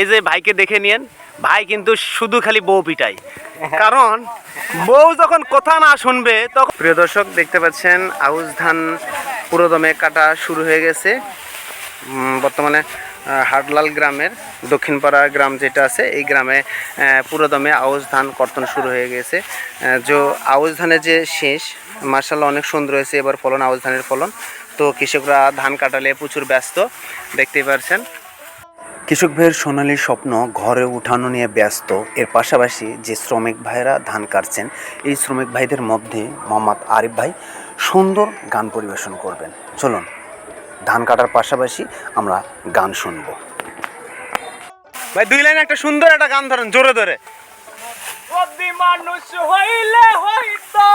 এই যে ভাইকে দেখে নিয়েন ভাই কিন্তু শুধু খালি বউ পিটাই কারণ বউ যখন কথা না শুনবে তখন প্রিয় দর্শক দেখতে পাচ্ছেন আউশ ধান পুরোদমে কাটা শুরু হয়ে গেছে। বর্তমানে হাটলাল গ্রামের দক্ষিণপাড়া গ্রাম যেটা আছে এই গ্রামে পুরোদমে আউশ ধান কর্তন শুরু হয়ে গেছে। যে আউশ ধানের যে শেষ মার্শাল্লাহ অনেক সুন্দর হয়েছে এবার ফলন আউশ ধানের ফলন। তো কৃষকরা ধান কাটালে প্রচুর ব্যস্ত দেখতেই পারছেন। কৃষক ভাইয়ের সোনালী স্বপ্ন ঘরে উঠানো নিয়ে ব্যস্ত। এর পাশাপাশি যে শ্রমিক ভাইয়েরা ধান কাটছেন, এই শ্রমিক ভাইদের মধ্যে মোহাম্মদ আরিফ ভাই সুন্দর গান পরিবেশন করবেন। চলুন, ধান কাটার পাশাপাশি আমরা গান শুনব। ভাই, দুই লাইন একটা সুন্দর একটা গান ধরেন, জোরে ধরে। মানুষ হইলে হইতো,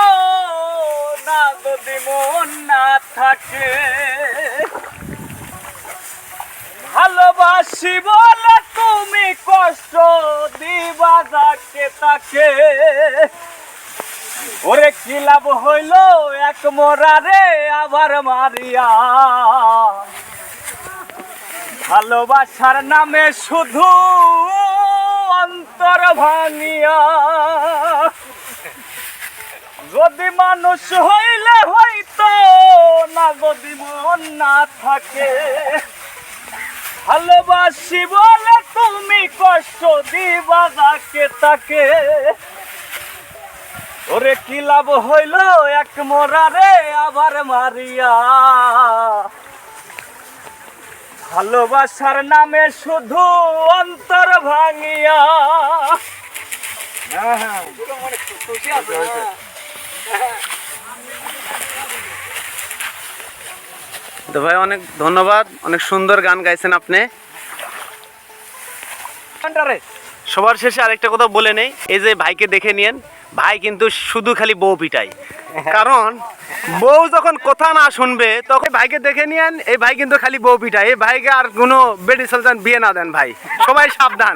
না যদি মন না থাকে ভালোবাসি বলে তুমি কষ্ট দিবা যাকে তাকে। ওরে কি লাভ হইল এক মোরারে আবার মারিয়া। ভালোবাসার নামে শুধু অন্তর ভাঙিয়া। যদি মানুষ হইলে হইতো না, যদি মন না থাকে। ভালোবাসি বলে তুমি কষ্ট দিবা যাকে তাকে। ওরে কি লাভ হইল এক মোরারে আবার মারিয়া? ভালোবাসার নামে শুধু অন্তর ভাঙিয়া। হ্যাঁ, তো ভাই অনেক ধন্যবাদ। অনেক সুন্দর গান গাইছেন আপনি। সবার শেষে আরেকটা কথা বলে নেই। এই যে ভাইকে দেখে নিয়েন ভাই কিন্তু শুধু খালি বউ পিটাই কারণ বউ যখন কথা না শুনবে তখন ভাইকে দেখে নিয়েন এই ভাই কিন্তু খালি বউ পিটাই এই ভাইকে আর কোনো বেডি সালজান বিয়ে না দেন ভাই। সবাই সাবধান।